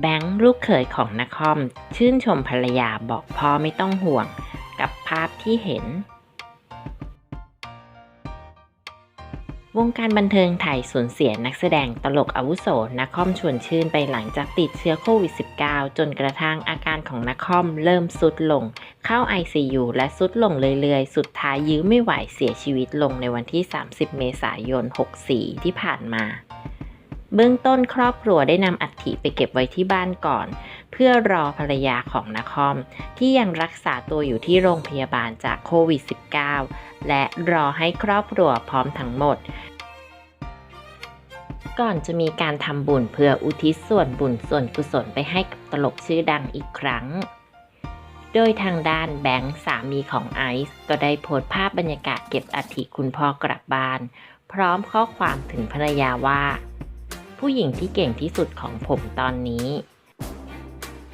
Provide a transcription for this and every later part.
แบงค์ลูกเขยของนครชื่นชมภรรยาบอกพ่อไม่ต้องห่วงกับภาพที่เห็น วงการบันเทิงไทยสูญเสียนักแสดงตลกอาวุโสนักคอมชวนชื่นไปหลังจากติดเชื้อโควิด -19 จนกระทั่งอาการของนักคอมเริ่มสุดลง เข้า ICU และสุดลงเรื่อยๆ สุดท้ายยื้อไม่ไหวเสียชีวิตลงในวันที่ 30 เมษายน 64 ที่ผ่านมา เบื้องต้นครอบครัวได้นำอัฐิไปเก็บไว้ที่บ้านก่อน เพื่อรอภรรยาของนครที่ยังรักษาตัวอยู่ที่โรงพยาบาลจากโควิด -19 และรอให้ครอบครัวพร้อมทั้งหมด ก่อนจะมีการทำบุญเพื่ออุทิศส่วนบุญส่วนกุศลไปให้กับตลกชื่อดังอีกครั้งโดยทางด้านแบงค์สามีของไอซ์ก็ได้โพสต์ภาพบรรยากาศเก็บอัฐิคุณพ่อกลับบ้าน พร้อมข้อความถึงภรรยาว่า ผู้หญิงที่เก่งที่สุดของผมตอนนี้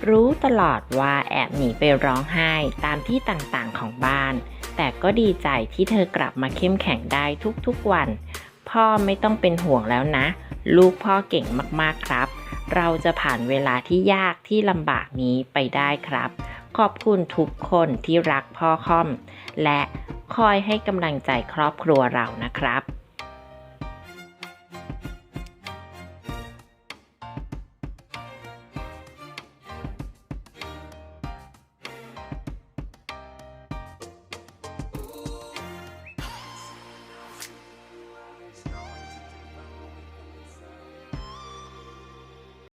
รู้ตลอดว่าแอบหนีไปร้องไห้ตามที่ต่างๆของบ้าน แต่ก็ดีใจที่เธอกลับมาเข้มแข็งได้ทุกๆวัน พ่อไม่ต้องเป็นห่วงแล้วนะ ลูกพ่อเก่งมากๆครับ เราจะผ่านเวลาที่ยากที่ลำบากนี้ไปได้ครับ ขอบคุณทุกคนที่รักพ่อค่อม และคอยให้กำลังใจครอบครัวเรานะครับ